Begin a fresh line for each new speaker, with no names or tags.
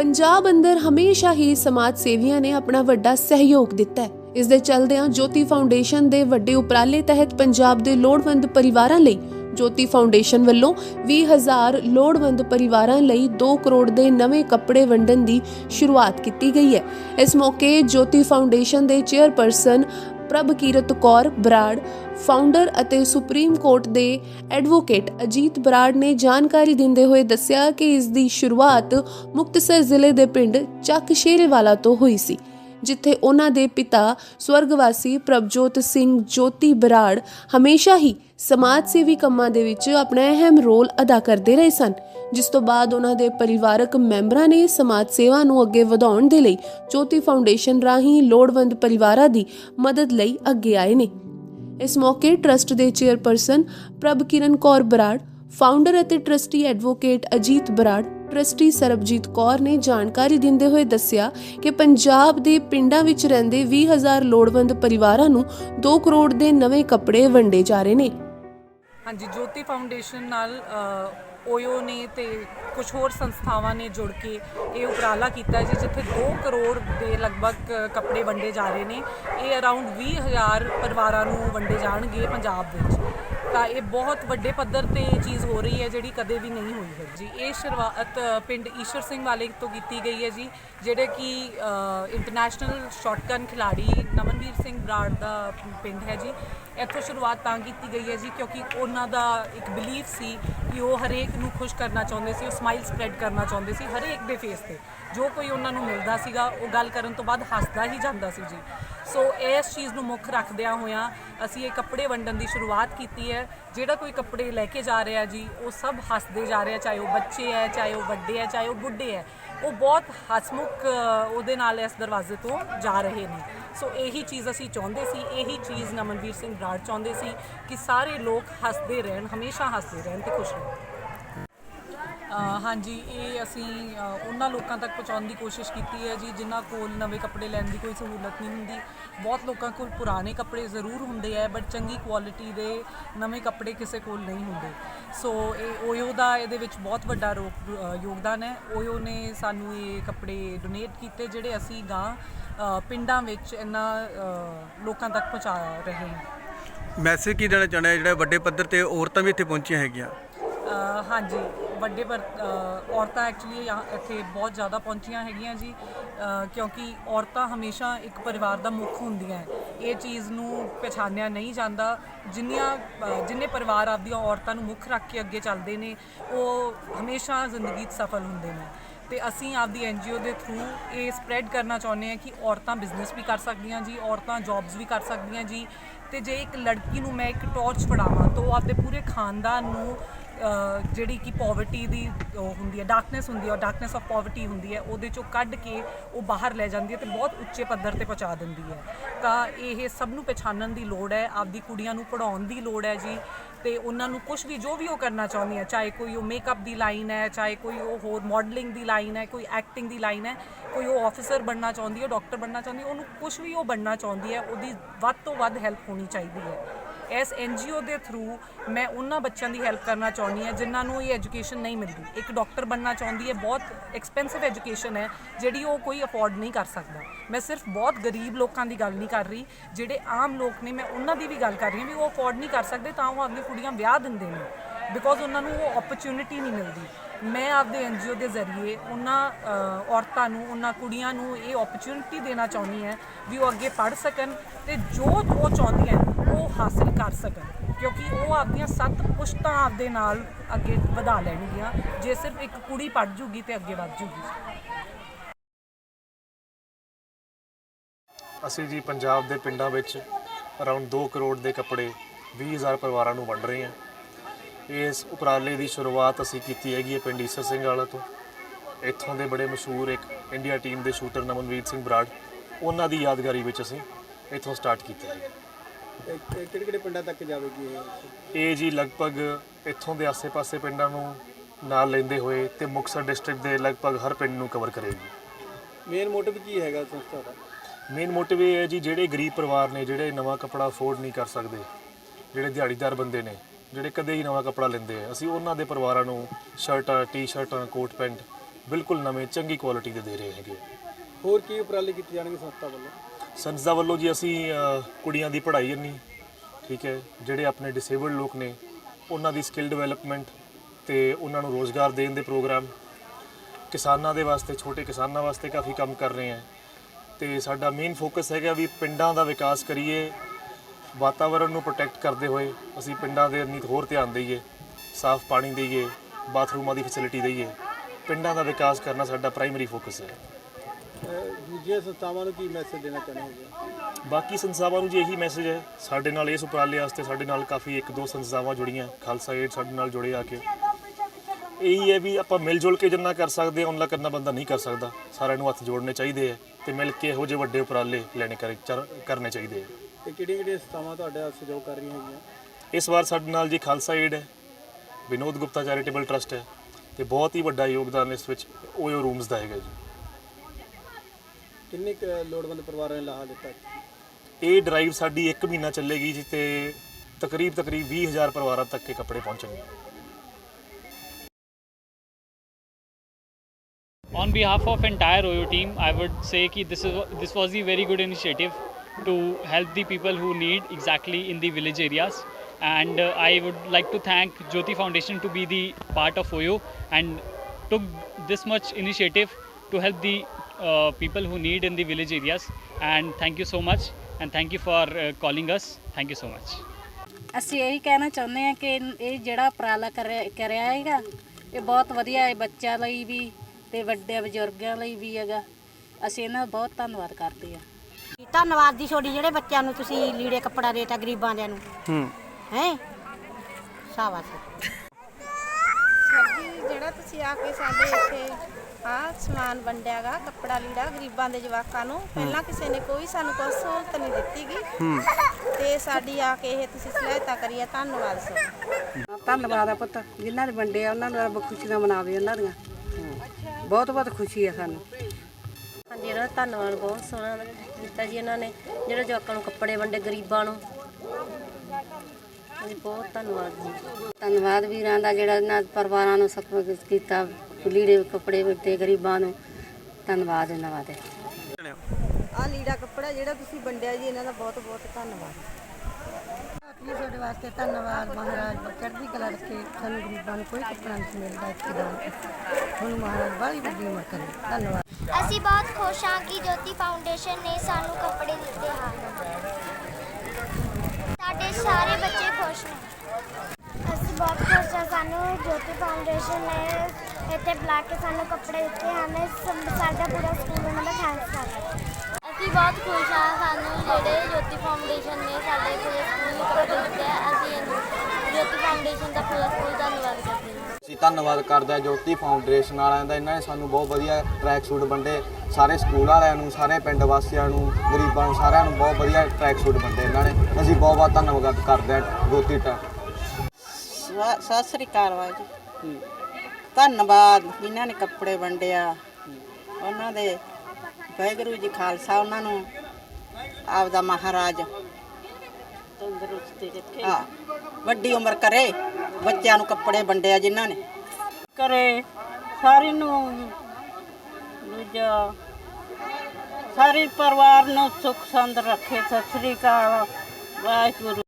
ਪੰਜਾਬ ਅੰਦਰ ਹਮੇਸ਼ਾ ਹੀ ਸਮਾਜ ਸੇਵੀਆਂ ਨੇ ਆਪਣਾ ਵੱਡਾ ਸਹਿਯੋਗ ਦਿੱਤਾ ਹੈ। ਇਸ ਦੇ ਚੱਲਦਿਆਂ ਜੋਤੀ ਫਾਊਂਡੇਸ਼ਨ ਦੇ ਵੱਡੇ ਉਪਰਾਲੇ ਤਹਿਤ ਪੰਜਾਬ ਦੇ ਲੋੜਵੰਦ ਪਰਿਵਾਰਾਂ ਲਈ ਜੋਤੀ ਫਾਊਂਡੇਸ਼ਨ ਵੱਲੋਂ 20000 ਲੋੜਵੰਦ ਪਰਿਵਾਰਾਂ ਲਈ 2 ਕਰੋੜ ਦੇ ਨਵੇਂ ਕੱਪੜੇ ਵੰਡਣ ਦੀ ਸ਼ੁਰੂਆਤ ਕੀਤੀ ਗਈ ਹੈ। ਇਸ ਮੌਕੇ ਜੋਤੀ ਫਾਊਂਡੇਸ਼ਨ ਦੇ ਚੇਅਰਪਰਸਨ ਪ੍ਰਭਕੀਰਤ ਕੌਰ ਬਰਾੜ ਫਾਊਂਡਰ ਅਤੇ ਸੁਪਰੀਮ ਕੋਰਟ ਦੇ ਐਡਵੋਕੇਟ ਅਜੀਤ ਬਰਾੜ ਨੇ ਜਾਣਕਾਰੀ ਦਿੰਦੇ ਹੋਏ ਦੱਸਿਆ ਕਿ ਇਸ ਦੀ ਸ਼ੁਰੂਆਤ ਮੁਕਤਸਰ ਜ਼ਿਲ੍ਹੇ ਦੇ ਪਿੰਡ ਚੱਕ ਸ਼ੇਰੇਵਾਲਾ ਤੋਂ ਹੋਈ ਸੀ। ਜਿੱਥੇ ਉਹਨਾਂ ਦੇ ਪਿਤਾ ਸਵਰਗਵਾਸੀ ਪ੍ਰਭਜੋਤ ਸਿੰਘ ਜੋਤੀ ਬਰਾੜ ਹਮੇਸ਼ਾ ਹੀ ਸਮਾਜ ਸੇਵੀ ਕੰਮਾਂ ਦੇ ਵਿੱਚ ਆਪਣਾ ਅਹਿਮ ਰੋਲ ਅਦਾ ਕਰਦੇ ਰਹੇ ਸਨ, ਜਿਸ ਤੋਂ ਬਾਅਦ ਉਹਨਾਂ ਦੇ ਪਰਿਵਾਰਕ ਮੈਂਬਰਾਂ ਨੇ ਸਮਾਜ ਸੇਵਾ ਨੂੰ ਅੱਗੇ ਵਧਾਉਣ ਦੇ ਲਈ ਜੋਤੀ ਫਾਊਂਡੇਸ਼ਨ ਰਾਹੀਂ ਲੋੜਵੰਦ ਪਰਿਵਾਰਾਂ ਦੀ ਮਦਦ ਲਈ ਅੱਗੇ ਆਏ ਨੇ। ਇਸ ਮੌਕੇ ਟਰਸਟ ਦੇ ਚੇਅਰਪਰਸਨ ਪ੍ਰਭ ਕਿਰਨ ਕੌਰ ਬਰਾੜ ਫਾਊਂਡਰ ਅਤੇ trustee advocate Ajit Brar trustee Sarabjit Kaur ਨੇ ਜਾਣਕਾਰੀ ਦਿੰਦੇ ਹੋਏ ਦੱਸਿਆ ਕਿ ਪੰਜਾਬ ਦੇ ਪਿੰਡਾਂ ਵਿੱਚ ਰਹਿੰਦੇ 20000 ਲੋੜਵੰਦ ਪਰਿਵਾਰਾਂ ਨੂੰ 2 ਕਰੋੜ ਦੇ ਨਵੇਂ ਕੱਪੜੇ ਵੰਡੇ ਜਾ ਰਹੇ ਨੇ।
ਹਾਂਜੀ ਜੋਤੀ ਫਾਊਂਡੇਸ਼ਨ ਨਾਲ ਅ, ਓਯੋ ਨੇ ਤੇ ਕੁਝ ਹੋਰ ਸੰਸਥਾਵਾਂ ਨੇ ਜੁੜ ਕੇ ਇਹ ਉਪਰਾਲਾ ਕੀਤਾ ਜੀ ਜਿੱਥੇ 2 ਕਰੋੜ ਦੇ ਲਗਭਗ ਕੱਪੜੇ ਵੰਡੇ ਜਾ ਰਹੇ ਨੇ। ਇਹ ਅਰਾਊਂਡ 20000 ਪਰਿਵਾਰਾਂ ਨੂੰ ਵੰਡੇ ਜਾਣਗੇ ਪੰਜਾਬ ਵਿੱਚ। ਤਾਂ ਇਹ ਬਹੁਤ ਵੱਡੇ ਪੱਧਰ ਤੇ ਇਹ ਚੀਜ਼ ਹੋ ਰਹੀ ਹੈ, ਜਿਹੜੀ ਕਦੇ ਵੀ ਨਹੀਂ ਹੋਈ ਹੈ ਜੀ। ਇਹ ਸ਼ੁਰੂਆਤ ਪਿੰਡ ਈਸ਼ਰ ਸਿੰਘ ਵਾਲੇ ਤੋਂ ਕੀਤੀ ਗਈ ਹੈ ਜੀ, ਜਿਹੜੇ ਕਿ ਇੰਟਰਨੈਸ਼ਨਲ ਸ਼ਾਟਗਨ ਖਿਲਾੜੀ ਨਮਨਵੀਰ ਸਿੰਘ ਬਰਾੜ ਦਾ ਪਿੰਡ ਹੈ ਜੀ। ਇੱਥੋਂ ਸ਼ੁਰੂਆਤ ਤਾਂ ਕੀਤੀ ਗਈ ਹੈ ਜੀ, ਕਿਉਂਕਿ ਉਹਨਾਂ ਦਾ ਇੱਕ ਬਿਲੀਫ ਸੀ ਕਿ ਉਹ ਹਰੇਕ ਨੂੰ ਖੁਸ਼ ਕਰਨਾ ਚਾਹੁੰਦੇ ਸੀ, ਉਹ ਸਮਾਈਲ ਸਪਰੈਡ ਕਰਨਾ ਚਾਹੁੰਦੇ ਸੀ ਹਰੇਕ ਦੇ ਫੇਸ ਤੇ। ਜੋ ਕੋਈ ਉਹਨਾਂ ਨੂੰ ਮਿਲਦਾ ਸੀਗਾ, ਉਹ ਗੱਲ ਕਰਨ ਤੋਂ ਬਾਅਦ ਹੱਸਦਾ ਹੀ ਜਾਂਦਾ ਸੀ ਜੀ। ਸੋ ਇਸ ਚੀਜ਼ ਨੂੰ ਮੁੱਖ ਰੱਖਦਿਆਂ ਹੋਇਆਂ ਅਸੀਂ ਇਹ ਕੱਪੜੇ ਵੰਡਣ ਦੀ ਸ਼ੁਰੂਆਤ ਕੀਤੀ ਹੈ। ਜਿਹੜਾ ਕੋਈ ਕੱਪੜੇ ਲੈ ਕੇ ਜਾ ਰਿਹਾ ਜੀ ਉਹ ਸਭ ਹੱਸਦੇ ਜਾ ਰਿਹਾ ਚਾਹੇ ਉਹ ਬੱਚੇ ਹੈ ਚਾਹੇ ਉਹ ਵੱਡੇ ਹੈ ਚਾਹੇ ਉਹ ਬੁੱਢੇ ਹੈ। ਉਹ ਬਹੁਤ ਹਸਮੁਖ ਅ, ਉਹਦੇ ਨਾਲ ਇਸ ਦਰਵਾਜ਼ੇ ਤੋਂ ਜਾ ਰਹੇ ਨੇ। ਸੋ ਇਹੀ ਚੀਜ਼ ਅਸੀਂ ਚਾਹੁੰਦੇ ਸੀ ਇਹੀ ਚੀਜ਼ ਨਮਨਵੀਰ ਸਿੰਘ ਬਰਾੜ ਚਾਹੁੰਦੇ ਸੀ ਕਿ ਸਾਰੇ ਲੋਕ ਹੱਸਦੇ ਰਹਿਣ ਹਮੇਸ਼ਾ ਹੱਸਦੇ ਰਹਿਣ ਤੇ ਖੁਸ਼ ਰਹਿਣ। ਹਾਂਜੀ ਇਹ ਅਸੀਂ ਉਹਨਾਂ ਲੋਕਾਂ ਤੱਕ ਪਹੁੰਚਾਉਣ ਦੀ ਕੋਸ਼ਿਸ਼ ਕੀਤੀ ਹੈ ਜੀ ਜਿਨ੍ਹਾਂ ਕੋਲ ਨਵੇਂ ਕੱਪੜੇ ਲੈਣ ਦੀ ਕੋਈ ਸਹੂਲਤ ਨਹੀਂ ਹੁੰਦੀ। ਬਹੁਤ ਲੋਕਾਂ ਕੋਲ ਪੁਰਾਣੇ ਕੱਪੜੇ ਜ਼ਰੂਰ ਹੁੰਦੇ ਆ ਬਟ ਚੰਗੀ ਕੁਆਲਿਟੀ ਦੇ ਨਵੇਂ ਕੱਪੜੇ ਕਿਸੇ ਕੋਲ ਨਹੀਂ ਹੁੰਦੇ। ਸੋ ਇਹ ਓਯੋ ਦਾ ਇਹਦੇ ਵਿੱਚ ਬਹੁਤ ਵੱਡਾ ਯੋਗਦਾਨ ਹੈ। ਓਯੋ ਨੇ ਸਾਨੂੰ ਇਹ ਕੱਪੜੇ ਡੋਨੇਟ ਕੀਤੇ ਜਿਹੜੇ ਅਸੀਂ ਗਾਂ ਪਿੰਡਾਂ ਵਿੱਚ ਇਹਨਾਂ ਲੋਕਾਂ ਤੱਕ ਪਹੁੰਚਾ ਰਹੇ ਹਾਂ।
ਮੈਸੇਜ ਕੀ ਦੇਣਾ ਚਾਹੁੰਦੇ ਜਿਹੜਾ ਵੱਡੇ ਪੱਧਰ ਤੇ ਔਰਤਾਂ ਵੀ ਇੱਥੇ ਪਹੁੰਚੀਆਂ ਹੈਗੀਆਂ।
ਹਾਂਜੀ। ਵੱਡੇ ਪਰ ਔਰਤਾਂ ਐਕਚੁਅਲੀ ਇੱਥੇ ਬਹੁਤ ਜ਼ਿਆਦਾ ਪਹੁੰਚੀਆਂ ਹੈਗੀਆਂ ਜੀ। ਕਿਉਂਕਿ ਔਰਤਾਂ ਹਮੇਸ਼ਾ ਇੱਕ ਪਰਿਵਾਰ ਦਾ ਮੁੱਖ ਹੁੰਦੀਆਂ ਇਹ ਚੀਜ਼ ਨੂੰ ਪਛਾਣਿਆ ਨਹੀਂ ਜਾਂਦਾ। ਜਿੰਨੀਆਂ ਜਿੰਨੇ ਪਰਿਵਾਰ ਆਪਦੀਆਂ ਔਰਤਾਂ ਨੂੰ ਮੁੱਖ ਰੱਖ ਕੇ ਅੱਗੇ ਚੱਲਦੇ ਨੇ, ਉਹ ਹਮੇਸ਼ਾ ਜ਼ਿੰਦਗੀ 'ਚ ਸਫਲ ਹੁੰਦੇ ਨੇ। ਤੇ ਅਸੀਂ ਆਪਦੀ ਐਨਜੀਓ ਦੇ ਥਰੂ ਇਹ ਸਪਰੈਡ ਕਰਨਾ ਚਾਹੁੰਦੇ ਹਾਂ ਕਿ ਔਰਤਾਂ ਬਿਜ਼ਨਸ ਵੀ ਕਰ ਸਕਦੀਆਂ ਜੀ, ਔਰਤਾਂ ਜੌਬਸ ਵੀ ਕਰ ਸਕਦੀਆਂ ਜੀ। ਤੇ ਜੇ ਇੱਕ ਲੜਕੀ ਨੂੰ ਮੈਂ ਇੱਕ ਟਾਰਚ ਫੜਾਵਾਂ, ਤਾਂ ਉਹ ਆਪਦੇ ਪੂਰੇ ਖਾਨਦਾਨ ਨੂੰ ਜਿਹੜੀ ਕਿ ਪੋਵਰਟੀ ਦੀ ਉਹ ਹੁੰਦੀ ਹੈ ਡਾਰਕਨੈਸ ਹੁੰਦੀ ਹੈ ਡਾਰਕਨੈਸ ਆਫ ਪੋਵਰਟੀ ਹੁੰਦੀ ਹੈ, ਉਹਦੇ ਚੋਂ ਕੱਢ ਕੇ ਉਹ ਬਾਹਰ ਲੈ ਜਾਂਦੀ ਹੈ ਤੇ ਬਹੁਤ ਉੱਚੇ ਪੱਧਰ ਤੇ ਪਹੁੰਚਾ ਦਿੰਦੀ ਹੈ। ਤਾਂ ਇਹ ਸਭ ਨੂੰ ਪਛਾਣਨ ਦੀ ਲੋੜ ਹੈ, ਆਪਦੀ ਕੁੜੀਆਂ ਨੂੰ ਪੜਾਉਣ ਦੀ ਲੋੜ ਹੈ ਜੀ ਤੇ ਉਹਨਾਂ ਨੂੰ ਕੁਝ ਵੀ ਜੋ ਵੀ ਉਹ ਕਰਨਾ ਚਾਹੁੰਦੀ ਹੈ, ਚਾਹੇ ਕੋਈ ਉਹ ਮੇਕਅਪ ਦੀ ਲਾਈਨ ਹੈ, ਚਾਹੇ ਕੋਈ ਉਹ ਹੋਰ ਮਾਡਲਿੰਗ ਦੀ ਲਾਈਨ ਹੈ, ਕੋਈ ਐਕਟਿੰਗ ਦੀ ਲਾਈਨ ਹੈ, ਕੋਈ ਉਹ ਆਫੀਸਰ ਬਣਨਾ ਚਾਹੁੰਦੀ ਹੈ ਡਾਕਟਰ ਬਣਨਾ ਚਾਹੁੰਦੀ ਹੈ, ਉਹਨੂੰ ਕੁਝ ਵੀ ਉਹ ਬਣਨਾ ਚਾਹੁੰਦੀ ਹੈ, ਉਹਦੀ ਵੱਧ ਤੋਂ ਵੱਧ ਹੈਲਪ ਹੋਣੀ ਚਾਹੀਦੀ ਹੈ। ਇਸ ਐੱਨ ਜੀ ਓ ਦੇ ਥਰੂ ਮੈਂ ਉਹਨਾਂ ਬੱਚਿਆਂ ਦੀ ਹੈਲਪ ਕਰਨਾ ਚਾਹੁੰਦੀ ਹਾਂ, ਜਿਨ੍ਹਾਂ ਨੂੰ ਇਹ ਐਜੂਕੇਸ਼ਨ ਨਹੀਂ ਮਿਲਦੀ। ਇੱਕ ਡਾਕਟਰ ਬਣਨਾ ਚਾਹੁੰਦੀ ਹੈ, ਬਹੁਤ ਐਕਸਪੈਂਸਿਵ ਐਜੂਕੇਸ਼ਨ ਹੈ, ਜਿਹੜੀ ਉਹ ਕੋਈ ਅਫੋਰਡ ਨਹੀਂ ਕਰ ਸਕਦਾ। ਮੈਂ ਸਿਰਫ ਬਹੁਤ ਗਰੀਬ ਲੋਕਾਂ ਦੀ ਗੱਲ ਨਹੀਂ ਕਰ ਰਹੀ, ਜਿਹੜੇ ਆਮ ਲੋਕ ਨੇ, ਮੈਂ ਉਹਨਾਂ ਦੀ ਵੀ ਗੱਲ ਕਰ ਰਹੀ ਹਾਂ ਵੀ ਉਹ ਅਫੋਰਡ ਨਹੀਂ ਕਰ ਸਕਦੇ, ਤਾਂ ਉਹ ਆਪਣੀ ਕੁੜੀਆਂ ਵਿਆਹ ਦਿੰਦੇ ਨੇ ਬਿਕੋਜ਼ ਉਹਨਾਂ ਨੂੰ ਉਹ ਓਪਰਚ्युनिटी ਨਹੀਂ ਮਿਲਦੀ। ਮੈਂ ਆਪਦੇ ਐੱਨ ਜੀ ਓ ਦੇ ਜ਼ਰੀਏ ਉਹਨਾਂ ਔਰਤਾਂ ਨੂੰ, ਉਹਨਾਂ ਕੁੜੀਆਂ ਨੂੰ ਇਹ ਓਪਰਚ्युनिटी ਦੇਣਾ ਚਾਹੁੰਦੀ ਹਾਂ ਵੀ ਉਹ ਅੱਗੇ ਪੜ੍ਹ ਸਕਣ ਤੇ ਜੋ ਉਹ ਚਾਹੁੰਦੀਆਂ ਉਹ ਹਾਸਿਲ ਕਰ ਸਕਣ, ਕਿਉਂਕਿ ਉਹ ਆਪਦੀਆਂ ਸੱਤ ਪੁਸ਼ਤਾਂ ਆਪਦੇ ਨਾਲ ਅੱਗੇ ਵਧਾ ਲੈਣਗੀਆਂ, ਜੇ ਸਿਰਫ ਇੱਕ ਕੁੜੀ ਪੜ੍ਹ ਜੂਗੀ ਤੇ ਅੱਗੇ ਵੱਧ ਜੂਗੀ।
ਅਸੀਂ ਜੀ ਪੰਜਾਬ ਦੇ ਪਿੰਡਾਂ ਵਿੱਚ ਅਰਾਊਂਡ 2 ਕਰੋੜ ਦੇ ਕੱਪੜੇ 20000 ਪਰਿਵਾਰਾਂ ਨੂੰ ਵੰਡ ਰਹੇ ਹਾਂ। ਇਸ ਉਪਰਾਲੇ ਦੀ ਸ਼ੁਰੂਆਤ ਅਸੀਂ ਕੀਤੀ ਹੈਗੀ ਹੈ ਪਿੰਡ ਈਸਰ ਸਿੰਘ ਵਾਲਾ ਤੋਂ। ਇੱਥੋਂ ਦੇ ਬੜੇ ਮਸ਼ਹੂਰ ਇੱਕ ਇੰਡੀਆ ਟੀਮ ਦੇ ਸ਼ੂਟਰ ਨਮਨਵੀਰ ਸਿੰਘ ਬਰਾੜ, ਉਹਨਾਂ ਦੀ ਯਾਦਗਾਰੀ ਵਿੱਚ ਅਸੀਂ ਇੱਥੋਂ ਸਟਾਰਟ ਕੀਤਾ ਜੀ
ਕਿਹੜੇ ਕਿਹੜੇ ਪਿੰਡਾਂ ਤੱਕ ਜਾਵੇਗੀ ਇਹ?
ਇਹ ਜੀ ਲਗਭਗ ਇੱਥੋਂ ਦੇ ਆਸੇ-ਪਾਸੇ ਪਿੰਡਾਂ ਨੂੰ ਨਾਲ ਲੈਂਦੇ ਹੋਏ ਤੇ ਮੁਕਤਸਰ ਡਿਸਟ੍ਰਿਕਟ ਦੇ ਲਗਭਗ ਹਰ ਪਿੰਡ ਨੂੰ ਕਵਰ ਕਰੇਗੀ।
ਮੇਨ ਮੋਟਿਵ ਕੀ ਹੈਗਾ ਸੰਸਥਾ ਦਾ?
ਮੇਨ ਮੋਟਿਵ ਇਹ ਹੈ ਜੀ ਜਿਹੜੇ ਗਰੀਬ ਪਰਿਵਾਰ ਨੇ ਜਿਹੜੇ ਨਵਾਂ ਕੱਪੜਾ ਅਫੋਰਡ ਨਹੀਂ ਕਰ ਸਕਦੇ ਜਿਹੜੇ ਦਿਹਾੜੀਦਾਰ ਬੰਦੇ ਨੇ ਜਿਹੜੇ ਕਦੇ ਹੀ ਨਵਾਂ ਕੱਪੜਾ ਲੈਂਦੇ ਆ ਅਸੀਂ ਉਹਨਾਂ ਦੇ ਪਰਿਵਾਰਾਂ ਨੂੰ ਸ਼ਰਟਾਂ ਟੀ-ਸ਼ਰਟਾਂ ਕੋਟ ਪੈਂਟ ਬਿਲਕੁਲ ਨਵੇਂ ਚੰਗੀ ਕੁਆਲਿਟੀ ਦੇ ਦੇ ਰਹੇ ਹੈਗੇ
ਹੋਰ ਕੀ ਉਪਰਾਲੇ ਕੀਤੇ ਜਾਣਗੇ ਸੰਸਥਾ ਵੱਲੋਂ?
ਸੰਸਥਾ ਵੱਲੋਂ ਜੀ ਅਸੀਂ ਅ, ਕੁੜੀਆਂ ਦੀ ਪੜ੍ਹਾਈ ਇੰਨੀ ਠੀਕ ਹੈ ਜਿਹੜੇ ਆਪਣੇ ਡਿਸੇਬਲਡ ਲੋਕ ਨੇ ਉਹਨਾਂ ਦੀ ਸਕਿੱਲ ਡਿਵੈਲਪਮੈਂਟ ਤੇ ਉਹਨਾਂ ਨੂੰ ਰੋਜ਼ਗਾਰ ਦੇਣ ਦੇ ਪ੍ਰੋਗਰਾਮ ਕਿਸਾਨਾਂ ਦੇ ਵਾਸਤੇ ਛੋਟੇ ਕਿਸਾਨਾਂ ਵਾਸਤੇ ਕਾਫੀ ਕੰਮ ਕਰ ਰਹੇ ਹਾਂ। ਤੇ ਸਾਡਾ ਮੇਨ ਫੋਕਸ ਹੈਗਾ ਵੀ ਪਿੰਡਾਂ ਦਾ ਵਿਕਾਸ ਕਰੀਏ ਵਾਤਾਵਰਣ ਨੂੰ ਪ੍ਰੋਟੈਕਟ ਕਰਦੇ ਹੋਏ ਅਸੀਂ ਪਿੰਡਾਂ ਦੇ ਅੰਨੀ ਹੋਰ ਧਿਆਨ ਦਈਏ ਸਾਫ਼ ਪਾਣੀ ਦਈਏ ਬਾਥਰੂਮਾਂ ਦੀ ਫੈਸਿਲਿਟੀ ਦਈਏ ਪਿੰਡਾਂ ਦਾ ਵਿਕਾਸ ਕਰਨਾ ਸਾਡਾ ਪ੍ਰਾਇਮਰੀ ਫੋਕਸ ਹੈ।
ਦੂਜੀਆਂ ਸੰਸਥਾਵਾਂ ਨੂੰ ਕੀ ਮੈਸੇਜ ਦੇਣਾ ਚਾਹੁੰਦੇ
ਬਾਕੀ ਸੰਸਥਾਵਾਂ ਨੂੰ ਜੀ ਇਹੀ ਮੈਸੇਜ ਹੈ ਸਾਡੇ ਨਾਲ ਇਸ ਉਪਰਾਲੇ ਵਾਸਤੇ ਸਾਡੇ ਨਾਲ ਕਾਫੀ ਇੱਕ ਦੋ ਸੰਸਥਾਵਾਂ ਜੁੜੀਆਂ ਖਾਲਸਾ ਏਡ ਸਾਡੇ ਨਾਲ ਜੁੜੇ ਆ ਕੇ। ਇਹੀ ਹੈ ਵੀ ਆਪਾਂ ਮਿਲ ਜੁਲ ਕੇ ਜਿੰਨਾ ਕਰ ਸਕਦੇ ਹਾਂ ਉਹਨਾਂ ਕਰਨਾ ਬੰਦਾ ਨਹੀਂ ਕਰ ਸਕਦਾ। ਸਾਰਿਆਂ ਨੂੰ ਹੱਥ ਜੋੜਨੇ ਚਾਹੀਦੇ ਆ ਤੇ ਮਿਲ ਕੇ ਇਹੋ ਜਿਹੇ ਵੱਡੇ ਉਪਰਾਲੇ ਲੈਣੇ ਕਰਨੇ ਚਾਹੀਦੇ ਆ।
ਤੇ ਕਿਹੜੀਆਂ ਕਿਹੜੀਆਂ ਸੰਸਥਾਵਾਂ ਤੁਹਾਡਾ ਸਹਿਯੋਗ ਕਰ ਰਹੀਆਂ ਹੈਗੀਆਂ?
ਇਸ ਵਾਰ ਸਾਡੇ ਨਾਲ ਜੀ ਖਾਲਸਾ ਏਡ ਹੈ ਵਿਨੋਦ ਗੁਪਤਾ ਚੈਰੀਟੇਬਲ ਟਰਸਟ ਹੈ ਤੇ ਬਹੁਤ ਹੀ ਵੱਡਾ ਯੋਗਦਾਨ ਇਸ ਵਿੱਚ ਓਯੋ ਰੂਮਸ ਦਾ ਹੈਗਾ ਜੀ।
ਕਿੰਨੇ ਕੁ ਲੋੜਵੰਦ ਪਰਿਵਾਰਾਂ ਨੇ ਲਾਹਾ ਲਿੱਤਾ
ਇਹ ਡਰਾਈਵ ਸਾਡੀ 1 ਮਹੀਨਾ ਚੱਲੇਗੀ ਜੀ ਤੇ ਤਕਰੀਬ ਤਕਰੀਬ 20000 ਪਰਿਵਾਰਾਂ ਤੱਕ ਕੇ ਕੱਪੜੇ ਪਹੁੰਚਣਗੇ
On behalf of entire OYO team, I would say that this is this was a very good initiative to help the people who need exactly in the village areas. And uh, I would like to thank Jyoti Foundation to be the part of OYO and took this much initiative to help the uh, people who need in the village areas. And thank you so much. And thank you for uh, calling us. Thank you so much.
ਅਸੀਂ ਇਹੀ ਕਹਿਣਾ ਚਾਹੁੰਦੇ ਹਾਂ ਕਿ ਇਹ ਜਿਹੜਾ ਉਪਰਾਲਾ ਕਰਿਆ ਕਰਿਆ ਹੈਗਾ ਇਹ ਬਹੁਤ ਵਧੀਆ ਹੈ ਬੱਚਿਆਂ ਲਈ ਵੀ ਤੇ ਵੱਡੇ ਬਜ਼ੁਰਗਾਂ ਲਈ ਵੀ ਹੈਗਾ ਅਸੀਂ ਇਹਨਾਂ ਦਾ ਬਹੁਤ ਧੰਨਵਾਦ ਕਰਦੇ ਹਾਂ
ਧੰਨਵਾਦ ਦੀ ਛੋਡੀ ਜਿਹੜੇ ਬੱਚਿਆਂ ਨੂੰ ਤੁਸੀਂ ਲੀੜੇ ਕੱਪੜਾ ਦੇਤਾ ਗਰੀਬਾਂ ਦੇ ਨੂੰ
ਹੂੰ
ਹੈ ਸ਼ਾਬਾਸ਼
ਸਰ ਜੀ ਜਿਹੜਾ ਤੁਸੀਂ ਆ ਕੇ ਸਾਡੇ ਇੱਥੇ ਆ ਸਮਾਨ ਵੰਡਿਆਗਾ ਕੱਪੜਾ ਲੀੜਾ ਗਰੀਬਾਂ ਦੇ ਜਵਾਕਾਂ ਨੂੰ। ਪਹਿਲਾਂ ਕਿਸੇ ਨੇ ਕੋਈ ਸਾਨੂੰ ਕੋਈ ਸਹੂਲਤ ਨਹੀਂ ਦਿੱਤੀਗੀ ਤੇ ਸਾਡੀ ਆ ਕੇ ਇਹ ਤੁਸੀਂ ਸਹਾਇਤਾ ਕਰੀਏ ਧੰਨਵਾਦ ਸਰ।
ਧੰਨਵਾਦ ਆ ਪੁੱਤ ਜਿਨ੍ਹਾਂ ਨੇ ਵੰਡੇ ਆ ਉਹਨਾਂ ਨੂੰ ਰੱਬ ਖੁਸ਼ੀਆਂ ਮਨਾਵੇ ਉਹਨਾਂ ਦੀਆਂ। ਬਹੁਤ ਬਹੁਤ ਖੁਸ਼ੀ ਆ ਸਾਨੂੰ।
ਹਾਂਜੀ ਇਹਨਾਂ ਦਾ ਧੰਨਵਾਦ ਬਹੁਤ ਸੋਹਣਾ ਕੀਤਾ ਜੀ ਇਹਨਾਂ ਨੇ ਜਿਹੜੇ ਜਵਾਕਾਂ ਨੂੰ ਕੱਪੜੇ ਵੰਡੇ ਗਰੀਬਾਂ ਨੂੰ। ਬਹੁਤ ਧੰਨਵਾਦ ਜੀ।
ਧੰਨਵਾਦ ਵੀਰਾਂ ਦਾ ਜਿਹੜਾ ਇਹਨਾਂ ਪਰਿਵਾਰਾਂ ਨੂੰ ਸਫਲ ਕੀਤਾ। ਲੀੜੇ ਕੱਪੜੇ ਦਿੱਤੇ ਗਰੀਬਾਂ ਨੂੰ। ਧੰਨਵਾਦ ਇਹਨਾਂ ਦਾ
ਆ ਲੀੜਾ ਕੱਪੜਾ ਜਿਹੜਾ ਤੁਸੀਂ ਵੰਡਿਆ ਜੀ ਇਹਨਾਂ ਦਾ ਬਹੁਤ ਬਹੁਤ ਧੰਨਵਾਦ।
ਜੀ ਤੁਹਾਡੇ ਵਾਸਤੇ ਧੰਨਵਾਦ ਮਹਾਰਾਜ। ਚੜ੍ਹਦੀ ਕਲਾ ਰੱਖੇ ਸਾਨੂੰ ਗਰੀਬਾਂ ਨੂੰ ਕੋਈ ਕੱਪੜਾ ਨਹੀਂ ਮਿਲਦਾ ਇੱਥੇ ਦਾ। ਹੁਣ ਮਹਾਰਾਜ ਬੜੀ ਵੱਡੀ ਉਮਰ ਕਰੇ। ਧੰਨਵਾਦ।
ਅਸੀਂ ਬਹੁਤ ਖੁਸ਼ ਹਾਂ ਕਿ ਜੋਤੀ ਫਾਊਂਡੇਸ਼ਨ ਨੇ ਸਾਨੂੰ ਕੱਪੜੇ ਦਿੱਤੇ ਹਨ। ਸਾਡੇ ਸਾਰੇ ਬੱਚੇ ਖੁਸ਼ ਨੇ। ਬਹੁਤ ਖੁਸ਼ ਹਾਂ ਸਾਨੂੰ ਜੋਤੀ ਫਾਊਂਡੇਸ਼ਨ ਨੇ ਇੱਥੇ ਬੁਲਾ ਕੇ ਸਾਨੂੰ ਕੱਪੜੇ ਦਿੱਤੇ ਹਨ ਸਾਡਾ ਪੂਰਾ ਸਕੂਲ ਉਹਨਾਂ ਦਾ ਥੈਂਕਸ ਕਰਦਾ ਅਸੀਂ ਬਹੁਤ ਖੁਸ਼ ਹਾਂ ਸਾਨੂੰ ਜਿਹੜੇ ਜੋਤੀ ਫਾਊਂਡੇਸ਼ਨ ਨੇ ਸਾਡੇ ਪੂਰੇ ਸਕੂਲ ਨੂੰ ਕੱਪੜੇ ਦਿੱਤੇ ਆ। ਅਸੀਂ ਇਹਨੂੰ ਜੋਤੀ ਫਾਊਂਡੇਸ਼ਨ ਦਾ ਪੂਰਾ ਸਕੂਲ ਧੰਨਵਾਦ ਕਰਦੇ ਹਾਂ।
ਅਸੀਂ ਧੰਨਵਾਦ ਕਰਦੇ ਹਾਂ ਜੋਤੀ ਫਾਊਂਡੇਸ਼ਨ ਵਾਲਿਆਂ ਦਾ ਇਹਨਾਂ ਨੇ ਸਾਨੂੰ ਬਹੁਤ ਵਧੀਆ ਟਰੈਕ ਸੂਟ ਵੰਡੇ। ਸਾਰੇ ਸਕੂਲ ਵਾਲਿਆਂ ਨੂੰ ਸਾਰੇ ਪਿੰਡ ਵਾਸੀਆਂ ਨੂੰ ਗਰੀਬਾਂ ਨੂੰ ਸਾਰਿਆਂ ਨੂੰ ਬਹੁਤ ਵਧੀਆ ਟਰੈਕ ਸੂਟ ਵੰਡੇ ਇਹਨਾਂ ਨੇ। ਅਸੀਂ ਬਹੁਤ ਬਹੁਤ ਧੰਨਵਾਦ ਕਰਦੇ ਹਾਂ ਜੋਤੀ ਟਾ
ਸਤਿ ਸ੍ਰੀ ਅਕਾਲ ਜੀ। ਧੰਨਵਾਦ ਜਿਨ੍ਹਾਂ ਨੇ ਕੱਪੜੇ ਵੰਡਿਆ। ਉਹਨਾਂ ਦੇ ਵਾਹਿਗੁਰੂ ਜੀ ਖਾਲਸਾ ਉਹਨਾਂ ਨੂੰ ਆਪਦਾ ਮਹਾਰਾਜ
ਤੰਦਰੁਸਤੀ ਰੱਖੇ।
ਹਾਂ ਵੱਡੀ ਉਮਰ ਕਰੇ ਬੱਚਿਆਂ ਨੂੰ ਕੱਪੜੇ ਵੰਡਿਆ ਜਿਨ੍ਹਾਂ ਨੇ। ਕਰੇ ਸਾਰੇ ਨੂੰ ਦੂਜਾ ਸਾਰੇ ਪਰਿਵਾਰ ਨੂੰ ਸੁਖ ਸੰਦ ਰੱਖੇ। ਸਤਿ ਸ੍ਰੀ ਅਕਾਲ ਵਾਹਿਗੁਰੂ।